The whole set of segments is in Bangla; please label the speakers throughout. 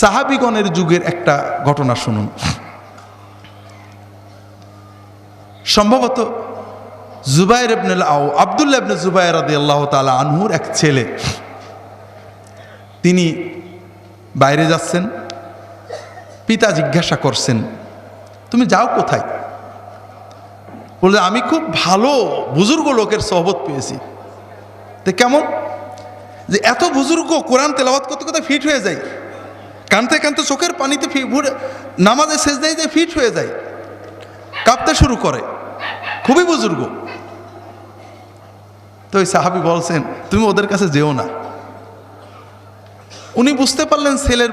Speaker 1: সাহাবিগণের যুগের একটা ঘটনা শুনুন। সম্ভবত জুবাইর ইবনুল আউ, আবদুল্লাহ ইবনে জুবাইর রাদি আল্লাহ তালা আনহুর এক ছেলে। তিনি বাইরে যাচ্ছেন, পিতা জিজ্ঞাসা করছেন, তুমি যাও কোথায়? বললে আমি খুব ভালো বুজুর্গ লোকের সহবত পেয়েছি। তো কেমন? যে এত বুজুর্গ কোরআন তেলাওয়াত করতে করতে ফিট হয়ে যায়। কানতে কানতে চোখের পানিতে ভরে নামাজে শেষ দেয় যে ফিট হয়ে যায়। কাঁপতে শুরু করে। খুবই বুজুর্গ। তো ওই সাহাবি বলছেন, তুমি ওদের কাছে যেও না। উনি বুঝতে পারলেন ছেলের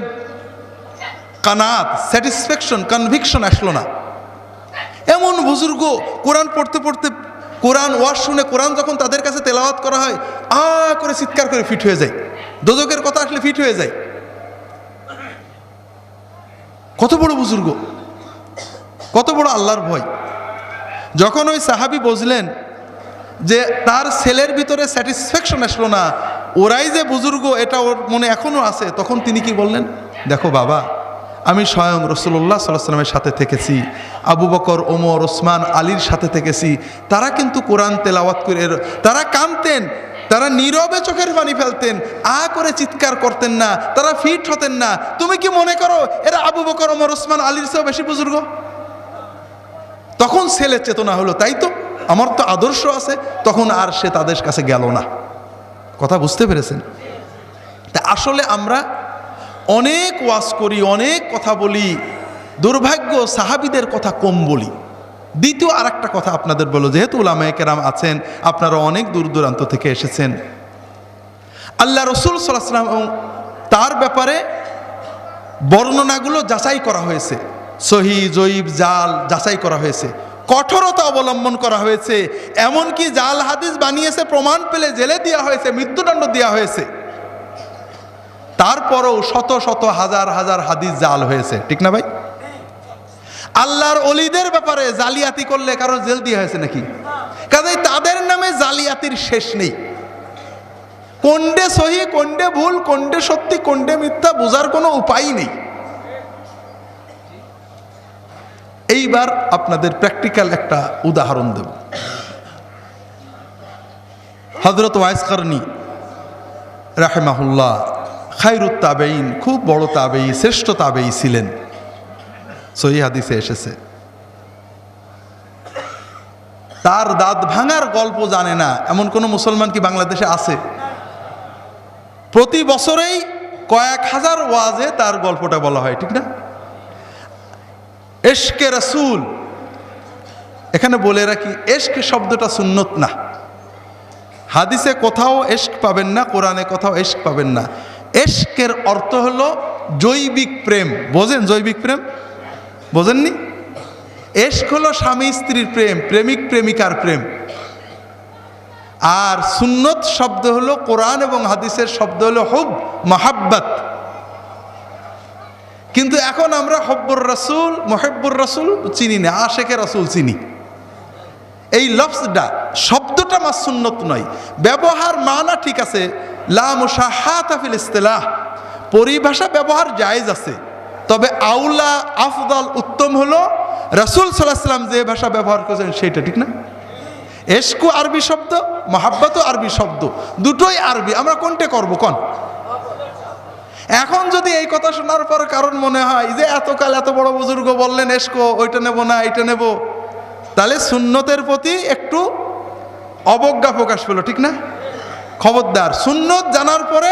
Speaker 1: কানাত স্যাটিসফ্যাকশন কনভিকশন আসলো না। এমন বুজুর্গ কোরআন পড়তে পড়তে, কোরআন ওয়াজ শুনে কোরআন যখন তাদের কাছে তেলাওয়াত করা হয়, আ করে চিৎকার করে ফিট হয়ে যায়। দোজকের কথা আসলে ফিট হয়ে যায়। কত বড় বুজুর্গ, কত বড় আল্লাহর ভয়। যখন ওই সাহাবি বুঝলেন যে তার ছেলের ভিতরে স্যাটিসফ্যাকশন আসলো না, ওরাই যে বুজুর্গ, এটা ওর মনে এখনও আছে, তখন তিনি কি বললেন? দেখো বাবা, আমি স্বয়ং রসুল্লাহ সাল্লামের সাথে থেকেছি, আবু বকর, ওমর, ওসমান, আলীর সাথে থেকেছি, তারা কিন্তু কোরআন তেলাওয়াত করে, তারা কানতেন তারা নীরবে চোখের পানি ফেলতেন, আ করে চিৎকার করতেন না, তারা ফিট হতেন না। তুমি কি মনে করো এরা আবু বকর, ওমর, ওসমান, আলীর চেয়েও বেশি বুজুর্গ? তখন ছেলের চেতনা হলো, তাই তো? আমার তো আদর্শ আছে, তখন আর সে তাদের কাছে গেল না। কথা বুঝতে পেরেছেন? তা আসলে আমরা অনেক ওয়াজ করি, অনেক কথা বলি, দুর্ভাগ্য সাহাবিদের কথা কম বলি। দ্বিতীয় আর একটা কথা আপনাদের বলো, যেহেতু উলামায়ে কেরাম আছেন, আপনারা অনেক দূর দূরান্ত থেকে এসেছেন। আল্লাহ রসুল সাল্লাম তার ব্যাপারে বর্ণনাগুলো যাচাই করা হয়েছে। সহি, জয়ীব, জাল যাচাই করা হয়েছে। কঠোরতা অবলম্বন করা হয়েছে। এমনকি জাল হাদিস বানিয়েছে, প্রমাণ পেলে জেলে দেওয়া হয়েছে, মৃত্যুদণ্ড দেওয়া হয়েছে। তারপরেও শত শত, হাজার হাজার হাদিস জাল হয়েছে। ঠিক না ভাই? আল্লাহর অলিদের ব্যাপারে জালিয়াতি করলে কারও জেল দেওয়া হয়েছে নাকি? কাজে তাদের নামে জালিয়াতির শেষ নেই। কোনডে সহি, কোনডে ভুল, কোনডে সত্যি, কোনডে মিথ্যা বোঝার কোনো উপায় নেই। এইবার আপনাদের প্র্যাকটিক্যাল একটা উদাহরণ দেব। হজরত ওয়াইস কারণী রাহেমাহুল্লাহ খাইরুত তাবেইন খুব বড় তাবেই শ্রেষ্ঠ তাবেই ছিলেন। সহি হাদিসে এসেছে। তার দাঁত ভাঙার গল্প জানে না, এমন কোনো মুসলমান কি বাংলাদেশে আছে? প্রতি বছরেই কয়েক হাজার ওয়াজে তার গল্পটা বলা হয়, ঠিক না? এশকে রাসুল। এখানে বলে রাখি, এশক শব্দটা সুন্নত না। হাদিসে কোথাও এশক পাবেন না, কোরআনে কোথাও এশক পাবেন না। এশকের অর্থ হলো জৈবিক প্রেম। বোঝেন জৈবিক প্রেম? বোঝেননি? এশক হলো স্বামী, স্ত্রীর প্রেম, প্রেমিক, প্রেমিকার প্রেম। আর সুন্নত শব্দ হলো কোরআন এবং হাদিসের শব্দ হলো হব, মাহাব্বাত। কিন্তু এখন আমরা হব্বুর রাসুল, মহেব্বুর রাসুল চিনি না আশেখে রসুল চিনি। এই লফজটা, শব্দটা মা সুন্নত নয়। ব্যবহার মানা ঠিক আছে লামুসাহাতাফিল ইস্তেলাহ। পরিভাষা ব্যবহার জায়েজ আছে। তবে আউলা আফদল উত্তম হলো, রাসুল সাল্লাহ সাল্লাম যে ভাষা ব্যবহার করেছেন সেইটা, ঠিক না? এসকু আরবি শব্দ মহাব্বাতও আরবি শব্দ, দুটোই আরবি। আমরা কোনটা করব? কন? এখন যদি এই কথা শোনার পর কারণ মনে হয় যে এতকাল এত বড় বুজুর্গ বললেন এসকো ওইটা নেব না, এইটা নেব। তাহলে সুন্নতের প্রতি একটু অবজ্ঞা প্রকাশ পেল, ঠিক না? খবরদার। সুন্নত জানার পরে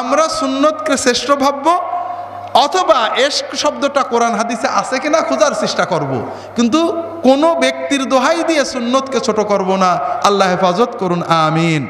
Speaker 1: আমরা সুন্নতকে শ্রেষ্ঠ ভাববো অথবা এশক শব্দটা কোরআন হাদিসে আছে কিনা খোঁজার চেষ্টা করব। কিন্তু কোনো ব্যক্তির দোহাই দিয়ে সুন্নতকে ছোট করব না আল্লাহ হেফাজত করুন, আমিন